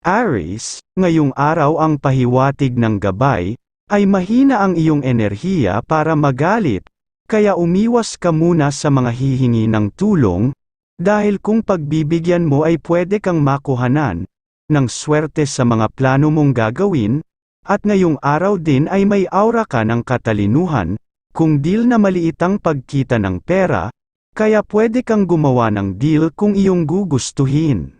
Aries, ngayong araw ang pahiwatig ng gabay, ay mahina ang iyong enerhiya para magalit, kaya umiwas ka muna sa mga hihingi ng tulong, dahil kung pagbibigyan mo ay pwede kang makuhanan, ng swerte sa mga plano mong gagawin, at ngayong araw din ay may aura ka ng katalinuhan, kung deal na maliit ang pagkita ng pera, kaya pwede kang gumawa ng deal kung iyong gugustuhin.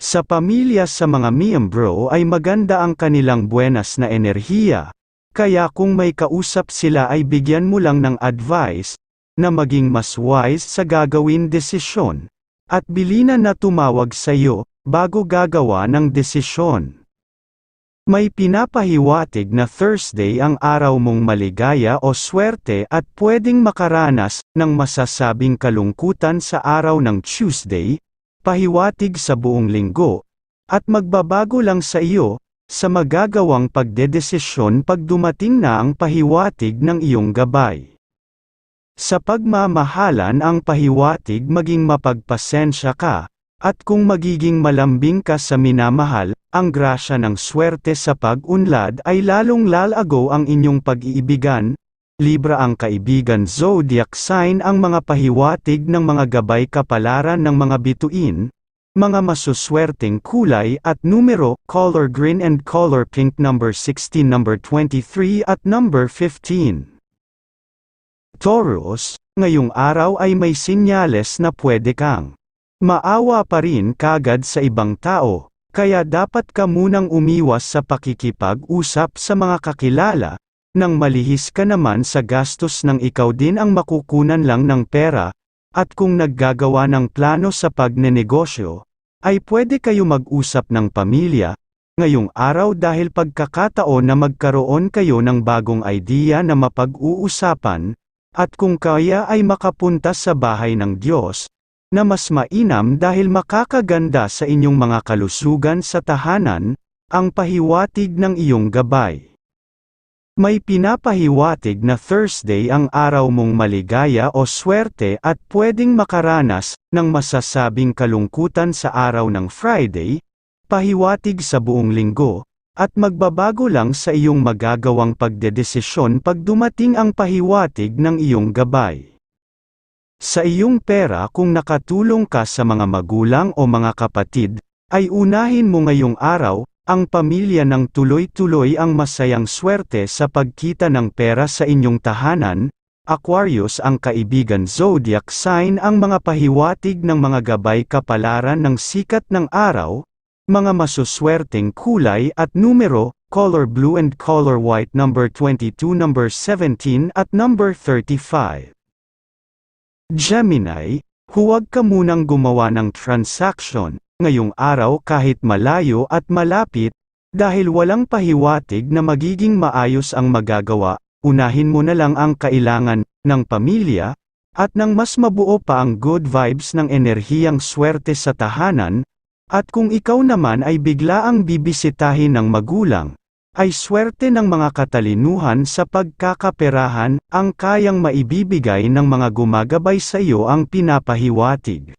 Sa pamilya sa mga miyembro ay maganda ang kanilang buenas na enerhiya, kaya kung may kausap sila ay bigyan mo lang ng advice, na maging mas wise sa gagawin desisyon, at bilinan na tumawag sa iyo, bago gagawa ng desisyon. May pinapahiwatig na Thursday ang araw mong maligaya o swerte at pwedeng makaranas ng masasabing kalungkutan sa araw ng Tuesday, pahiwatig sa buong linggo, at magbabago lang sa iyo, sa magagawang pagdedesisyon pag dumating na ang pahiwatig ng iyong gabay. Sa pagmamahalan ang pahiwatig maging mapagpasensya ka, at kung magiging malambing ka sa minamahal, ang grasya ng swerte sa pag-unlad ay lalong lalago ang inyong pag-iibigan, Libra ang kaibigan zodiac sign ang mga pahiwatig ng mga gabay kapalaran ng mga bituin, mga masuswerteng kulay at numero, color green and color pink number 16 number 23 at number 15. Taurus, ngayong araw ay may sinyales na pwede kang maawa pa rin kagad sa ibang tao, kaya dapat ka munang umiwas sa pakikipag-usap sa mga kakilala, nang malihis ka naman sa gastos ng ikaw din ang makukunan lang ng pera, at kung naggagawa ng plano sa pagnenegosyo, ay pwede kayo mag-usap ng pamilya, ngayong araw dahil pagkakataon na magkaroon kayo ng bagong idea na mapag-uusapan, at kung kaya ay makapunta sa bahay ng Diyos, na mas mainam dahil makakaganda sa inyong mga kalusugan sa tahanan, ang pahiwatig ng iyong gabay. May pinapahiwatig na Thursday ang araw mong maligaya o swerte at pwedeng makaranas ng masasabing kalungkutan sa araw ng Friday, pahiwatig sa buong linggo, at magbabago lang sa iyong magagawang pagdedesisyon pag dumating ang pahiwatig ng iyong gabay. Sa iyong pera kung nakatulong ka sa mga magulang o mga kapatid, ay unahin mo ngayong araw, ang pamilya ng tuloy-tuloy ang masayang swerte sa pagkita ng pera sa inyong tahanan, Aquarius ang kaibigan zodiac sign ang mga pahiwatig ng mga gabay kapalaran ng sikat ng araw, mga masuswerteng kulay at numero, color blue and color white number 22 number 17 at number 35. Gemini, huwag ka munang gumawa ng transaction, ngayong araw kahit malayo at malapit, dahil walang pahiwatig na magiging maayos ang magagawa, unahin mo na lang ang kailangan ng pamilya, at nang mas mabuo pa ang good vibes ng enerhiyang swerte sa tahanan, at kung ikaw naman ay bigla ang bibisitahin ng magulang, ay swerte ng mga katalinuhan sa pagkakaperahan, ang kayang maibibigay ng mga gumagabay sa iyo ang pinapahiwatig.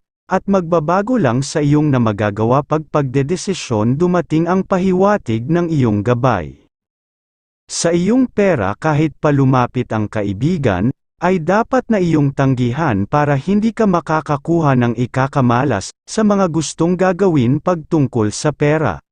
at magbabago lang sa iyong na magagawa pag pagdedesisyon dumating ang pahiwatig ng iyong gabay. Sa iyong pera kahit palumapit ang kaibigan, ay dapat na iyong tanggihan para hindi ka makakakuha ng ikakamalas sa mga gustong gagawin pagtungkol sa pera.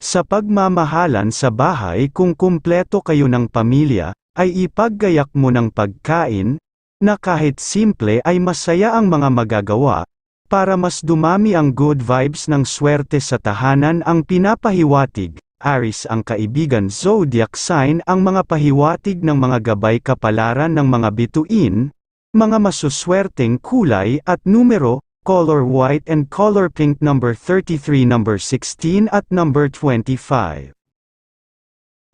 Sa pagmamahalan sa bahay kung kumpleto kayo ng pamilya, ay ipaggayak mo ng pagkain, na kahit simple ay masaya ang mga magagawa, para mas dumami ang good vibes ng swerte sa tahanan ang pinapahiwatig, Aris ang kaibigan zodiac sign ang mga pahiwatig ng mga gabay kapalaran ng mga bituin, mga masuswerteng kulay at numero, color white and color pink number 33 number 16 at number 25.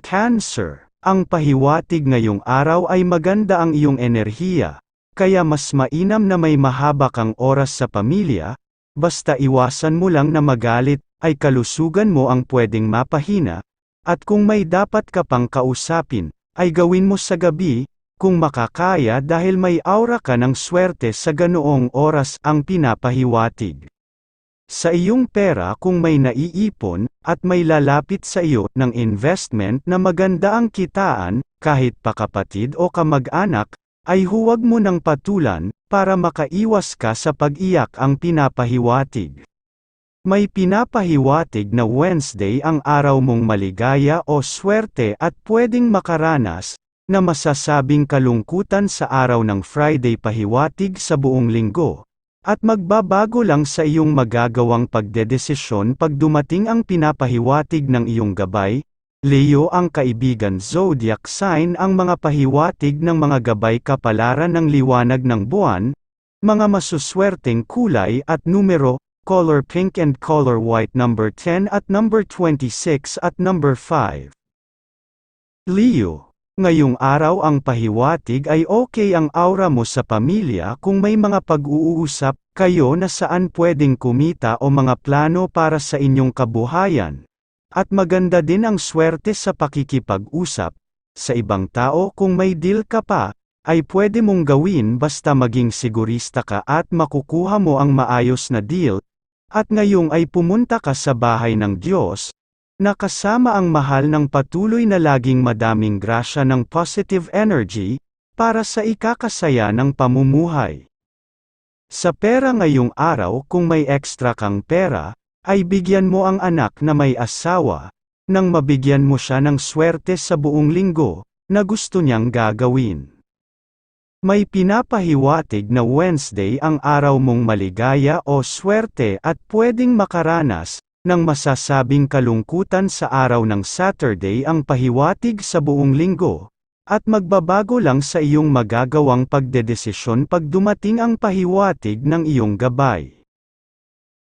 Cancer, ang pahiwatig ngayong araw ay maganda ang iyong enerhiya, kaya mas mainam na may mahaba kang oras sa pamilya, basta iwasan mo lang na magalit, ay kalusugan mo ang pwedeng mapahina, at kung may dapat ka pang kausapin, ay gawin mo sa gabi, kung makakaya dahil may aura ka ng swerte sa ganoong oras ang pinapahiwatig. Sa iyong pera kung may naiipon, at may lalapit sa iyo ng investment na maganda ang kitaan, kahit pakapatid o kamag-anak, ay huwag mo nang patulan, para makaiwas ka sa pag-iyak ang pinapahiwatig. May pinapahiwatig na Wednesday ang araw mong maligaya o swerte at pwedeng makaranas, na masasabing kalungkutan sa araw ng Friday pahiwatig sa buong linggo, at magbabago lang sa iyong magagawang pagdedesisyon pag dumating ang pinapahiwatig ng iyong gabay, Leo ang kaibigan zodiac sign ang mga pahiwatig ng mga gabay kapalaran ng liwanag ng buwan, mga masuswerteng kulay at numero, color pink and color white number 10 at number 26 at number 5. Leo Ngayong araw ang pahiwatig ay okay ang aura mo sa pamilya kung may mga pag-uusap kayo na saan pwedeng kumita o mga plano para sa inyong kabuhayan. At maganda din ang swerte sa pakikipag-usap. Sa ibang tao kung may deal ka pa, ay pwede mong gawin basta maging sigurista ka at makukuha mo ang maayos na deal. At ngayong ay pumunta ka sa bahay ng Diyos, Nakasama ang mahal ng patuloy na laging madaming grasya ng positive energy, para sa ikakasaya ng pamumuhay. Sa pera ngayong araw kung may extra kang pera, ay bigyan mo ang anak na may asawa, nang mabigyan mo siya ng swerte sa buong linggo, na gusto niyang gagawin. May pinapahiwatig na Wednesday ang araw mong maligaya o swerte at pwedeng makaranas, nang masasabing kalungkutan sa araw ng Saturday ang pahiwatig sa buong linggo, at magbabago lang sa iyong magagawang pagdedesisyon pag dumating ang pahiwatig ng iyong gabay.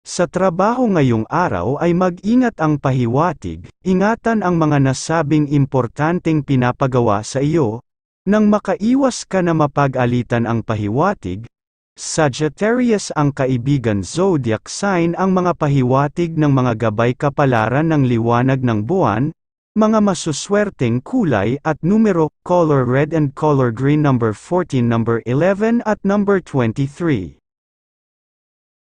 Sa trabaho ngayong araw ay mag-ingat ang pahiwatig, ingatan ang mga nasabing importanteng pinapagawa sa iyo, nang makaiwas ka na mapag-alitan ang pahiwatig, Sagittarius ang kaibigan zodiac sign ang mga pahiwatig ng mga gabay kapalaran ng liwanag ng buwan, mga masuswerteng kulay at numero, color red and color green number 14 number 11 at number 23.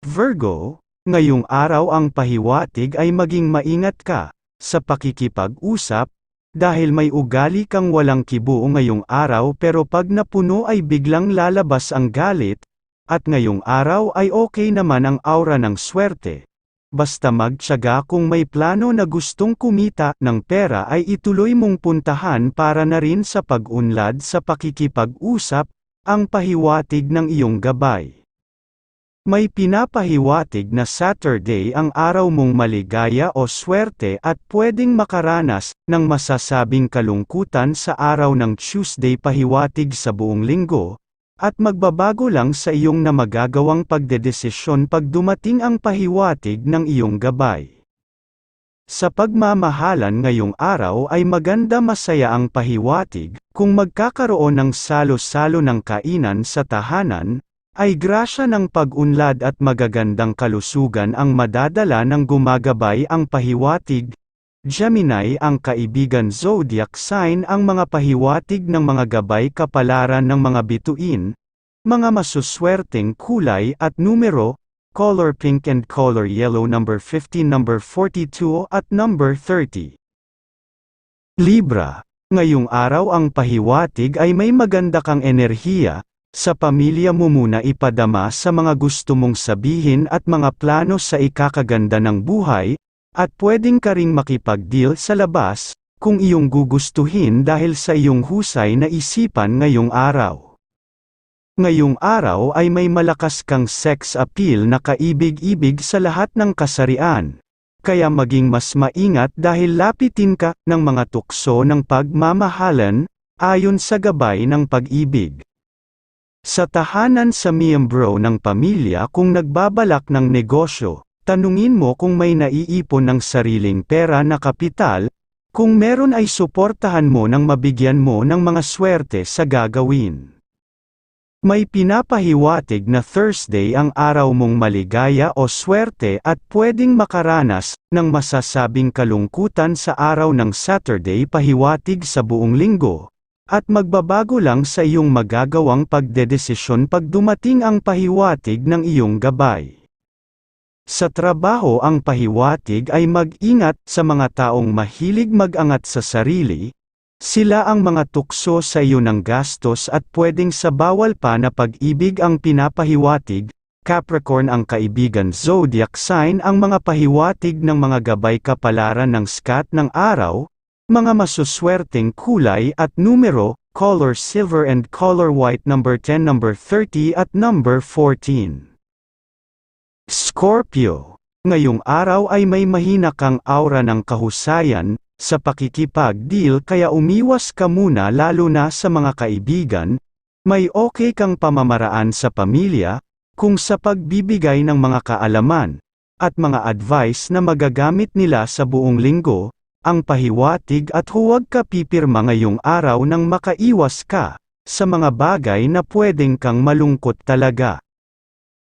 Virgo, ngayong araw ang pahiwatig ay maging maingat ka, sa pakikipag-usap, dahil may ugali kang walang kibuo ngayong araw pero pag napuno ay biglang lalabas ang galit, at ngayong araw ay okay naman ang aura ng swerte. Basta magtyaga kung may plano na gustong kumita ng pera ay ituloy mong puntahan para na rin sa pag-unlad sa pakikipag-usap, ang pahiwatig ng iyong gabay. May pinapahiwatig na Saturday ang araw mong maligaya o swerte at pwedeng makaranas ng masasabing kalungkutan sa araw ng Tuesday pahiwatig sa buong linggo, at magbabago lang sa iyong na magagawang pagdedesisyon pag dumating ang pahiwatig ng iyong gabay. Sa pagmamahalan ngayong araw ay maganda masaya ang pahiwatig, kung magkakaroon ng salo-salo ng kainan sa tahanan, ay grasya ng pag-unlad at magagandang kalusugan ang madadala ng gumagabay ang pahiwatig, Gemini ang kaibigan zodiac sign ang mga pahiwatig ng mga gabay kapalaran ng mga bituin, mga masuswerteng kulay at numero, color pink and color yellow number 15 number 42 at number 30. Libra, ngayong araw ang pahiwatig ay may maganda kang enerhiya, sa pamilya mo muna ipadama sa mga gusto mong sabihin at mga plano sa ikakaganda ng buhay, at pwedeng ka ring makipag-deal sa labas, kung iyong gugustuhin dahil sa iyong husay na isipan ngayong araw. Ngayong araw ay may malakas kang sex appeal na kaibig-ibig sa lahat ng kasarian. Kaya maging mas maingat dahil lapitin ka ng mga tukso ng pagmamahalan, ayon sa gabay ng pag-ibig. Sa tahanan sa miyembro ng pamilya kung nagbabalak ng negosyo, Tanungin mo kung may naiipon ng sariling pera na kapital, Kung meron ay suportahan mo nang mabigyan mo ng mga swerte sa gagawin. May pinapahiwatig na Thursday ang araw mong maligaya o swerte at pwedeng makaranas ng masasabing kalungkutan sa araw ng Saturday pahiwatig sa buong linggo, at magbabago lang sa iyong magagawang pagdedesisyon pag dumating ang pahiwatig ng iyong gabay. Sa trabaho ang pahiwatig ay mag-ingat sa mga taong mahilig mag-angat sa sarili, sila ang mga tukso sa iyo ng gastos at pwedeng sa bawal pa na pag-ibig ang pinapahiwatig, Capricorn ang kaibigan zodiac sign ang mga pahiwatig ng mga gabay kapalaran ng skat ng araw, mga masuswerteng kulay at numero, color silver and color white number 10 number 30 at number 14. Scorpio, ngayong araw ay may mahina kang aura ng kahusayan, sa pakikipag-deal kaya umiwas ka muna lalo na sa mga kaibigan, may okay kang pamamaraan sa pamilya, kung sa pagbibigay ng mga kaalaman, at mga advice na magagamit nila sa buong linggo, ang pahiwatig at huwag ka pipirma ngayong araw nang makaiwas ka, sa mga bagay na pwedeng kang malungkot talaga.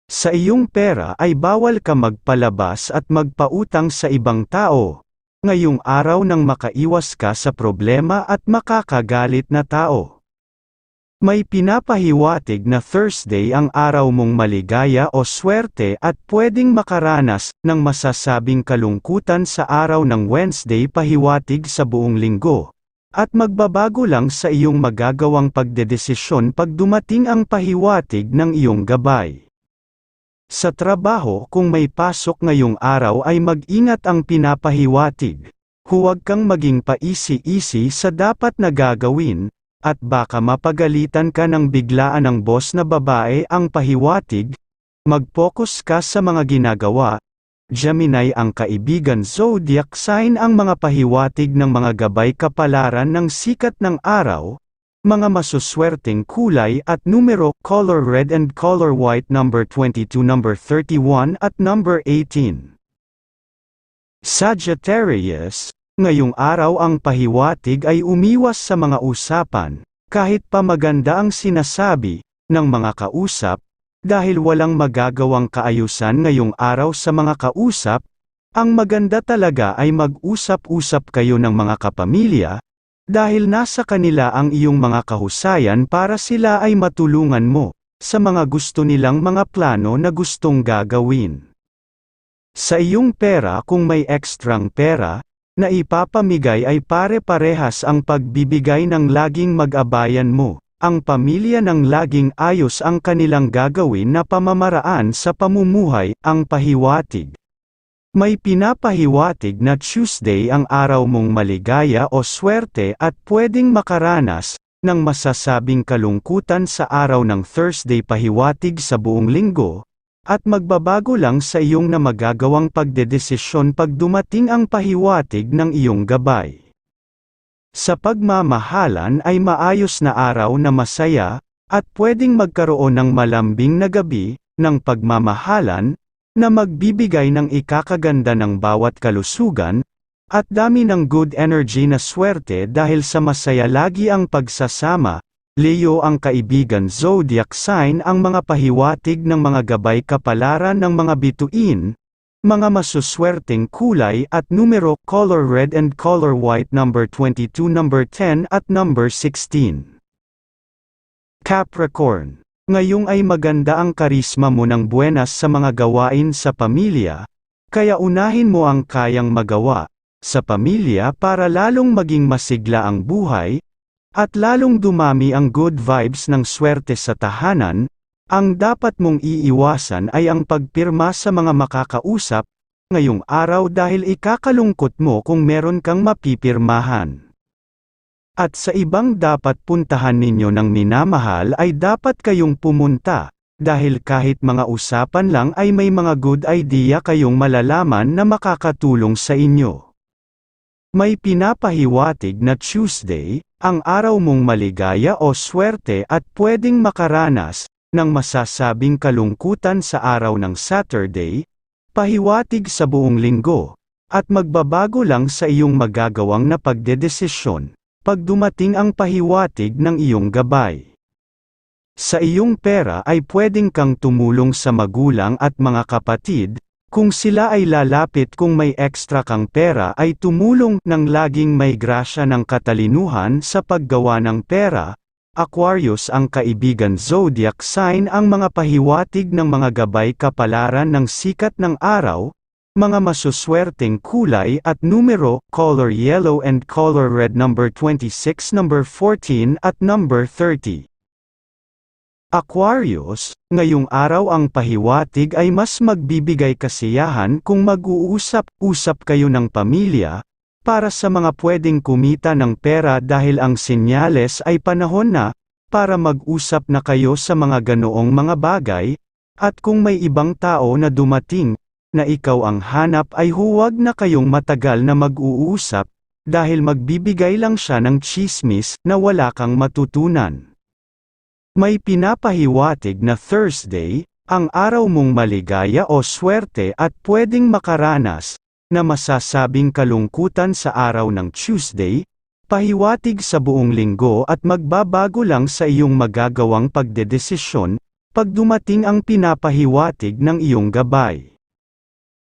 Sa iyong pera ay bawal ka magpalabas at magpautang sa ibang tao, ngayong araw nang makaiwas ka sa problema at makakagalit na tao. May pinapahiwatig na Thursday ang araw mong maligaya o swerte at pwedeng makaranas ng masasabing kalungkutan sa araw ng Wednesday pahiwatig sa buong linggo. At magbabago lang sa iyong magagawang pagdedesisyon pag dumating ang pahiwatig ng iyong gabay. Sa trabaho kung may pasok ngayong araw ay mag-ingat ang pinapahiwatig. Huwag kang maging paisi-isi sa dapat na gagawin, at baka mapagalitan ka ng biglaan ng boss na babae ang pahiwatig, mag-focus ka sa mga ginagawa. Gemini ang kaibigan zodiac sign ang mga pahiwatig ng mga gabay kapalaran ng sikat ng araw, mga masuswerteng kulay at numero, color red and color white number 22 number 31 at number 18. Sagittarius, ngayong araw ang pahiwatig ay umiwas sa mga usapan, kahit pa maganda ang sinasabi, ng mga kausap, dahil walang magagawang kaayusan ngayong araw sa mga kausap, ang maganda talaga ay mag-usap-usap kayo ng mga kapamilya, dahil nasa kanila ang iyong mga kahusayan para sila ay matulungan mo, sa mga gusto nilang mga plano na gustong gagawin. Sa iyong pera kung may ekstrang pera, na ipapamigay ay pare-parehas ang pagbibigay ng laging mag-abayan mo, ang pamilya ng laging ayos ang kanilang gagawin na pamamaraan sa pamumuhay, ang pahiwatig. May pinapahiwatig na Tuesday ang araw mong maligaya o swerte at pwedeng makaranas ng masasabing kalungkutan sa araw ng Thursday pahiwatig sa buong linggo, at magbabago lang sa iyong na magagawang pagdedesisyon pag dumating ang pahiwatig ng iyong gabay. Sa pagmamahalan ay maayos na araw na masaya, at pwedeng magkaroon ng malambing na gabi, ng pagmamahalan, na magbibigay ng ikakaganda ng bawat kalusugan, at dami ng good energy na swerte dahil sa masaya lagi ang pagsasama, Leo ang kaibigan zodiac sign ang mga pahiwatig ng mga gabay kapalaran ng mga bituin, mga masuswerteng kulay at numero color red and color white number 22 number 10 at number 16. Capricorn Ngayong ay maganda ang karisma mo ng buenas sa mga gawain sa pamilya, kaya unahin mo ang kayang magawa sa pamilya para lalong maging masigla ang buhay, at lalong dumami ang good vibes ng swerte sa tahanan, ang dapat mong iiwasan ay ang pagpirma sa mga makakausap, ngayong araw dahil ikakalungkot mo kung meron kang mapipirmahan. At sa ibang dapat puntahan ninyo ng minamahal ay dapat kayong pumunta, dahil kahit mga usapan lang ay may mga good idea kayong malalaman na makakatulong sa inyo. May pinapahiwatig na Tuesday, ang araw mong maligaya o swerte at pwedeng makaranas, ng masasabing kalungkutan sa araw ng Saturday, pahiwatig sa buong linggo, at magbabago lang sa iyong magagawang na pagdedesisyon, pag dumating ang pahiwatig ng iyong gabay. Sa iyong pera ay pwedeng kang tumulong sa magulang at mga kapatid, kung sila ay lalapit kung may ekstra kang pera ay tumulong ng laging may grasya ng katalinuhan sa paggawa ng pera, Aquarius ang kaibigan zodiac sign ang mga pahiwatig ng mga gabay kapalaran ng sikat ng araw, mga masuswerteng kulay at numero, color yellow and color red number 26, number 14 at number 30. Aquarius, ngayong araw ang pahiwatig ay mas magbibigay kasiyahan kung mag-uusap-usap kayo ng pamilya, para sa mga pwedeng kumita ng pera dahil ang senyales ay panahon na, para mag-usap na kayo sa mga ganoong mga bagay, at kung may ibang tao na dumating, na ikaw ang hanap ay huwag na kayong matagal na mag-uusap, dahil magbibigay lang siya ng chismis na wala kang matutunan. May pinapahiwatig na Thursday, ang araw mong maligaya o swerte at pwedeng makaranas, na masasabing kalungkutan sa araw ng Tuesday, pahiwatig sa buong linggo at magbabago lang sa iyong magagawang pagdedesisyon, pag dumating ang pinapahiwatig ng iyong gabay.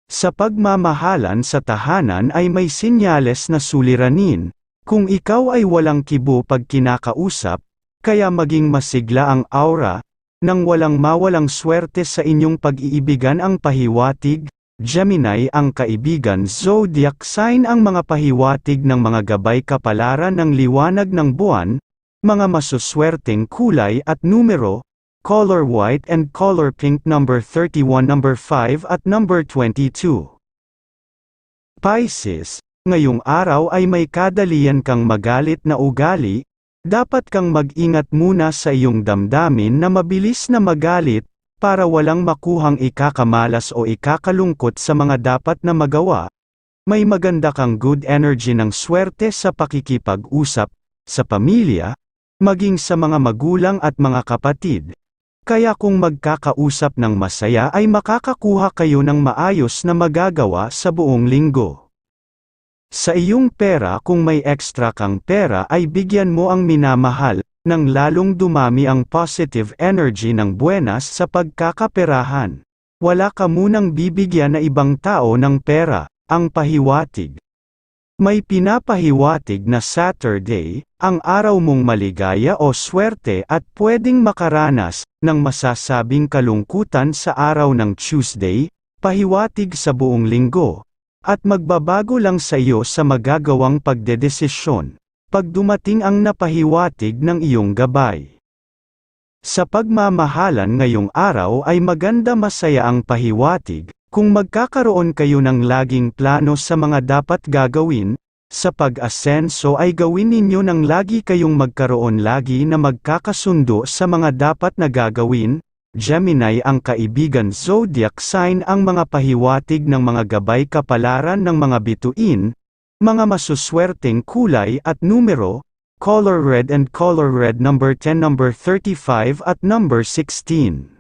Sa pagmamahalan sa tahanan ay may sinyales na suliranin, kung ikaw ay walang kibo pag kinakausap, kaya maging masigla ang aura, nang walang mawalang swerte sa inyong pag-iibigan ang pahiwatig, Gemini ang kaibigan zodiac sign ang mga pahiwatig ng mga gabay kapalaran ng liwanag ng buwan, mga masuswerteng kulay at numero, color white and color pink number 31 number 5 at number 22. Pisces, ngayong araw ay may kadalian kang magalit na ugali, dapat kang mag-ingat muna sa iyong damdamin na mabilis na magalit, para walang makuhang ikakamalas o ikakalungkot sa mga dapat na magawa. May maganda kang good energy ng swerte sa pakikipag-usap, sa pamilya, maging sa mga magulang at mga kapatid. Kaya kung magkakausap ng masaya ay makakakuha kayo ng maayos na magagawa sa buong linggo. Sa iyong pera kung may extra kang pera ay bigyan mo ang minamahal, nang lalong dumami ang positive energy ng buenas sa pagkakaperahan. Wala ka munang bibigyan na ibang tao ng pera, ang pahiwatig. May pinapahiwatig na Saturday, ang araw mong maligaya o swerte at pwedeng makaranas, ng masasabing kalungkutan sa araw ng Tuesday, pahiwatig sa buong linggo, at magbabago lang sa iyo sa magagawang pagdedesisyon, pag dumating ang napahiwatig ng iyong gabay. Sa pagmamahalan ngayong araw ay maganda masaya ang pahiwatig, kung magkakaroon kayo ng laging plano sa mga dapat gagawin, sa pag-asenso ay gawin ninyo ng lagi kayong magkaroon lagi na magkakasundo sa mga dapat na gagawin, Gemini ang kaibigan zodiac sign ang mga pahiwatig ng mga gabay kapalaran ng mga bituin, mga masuswerteng kulay at numero, color red and color red number 10 number 35 at number 16.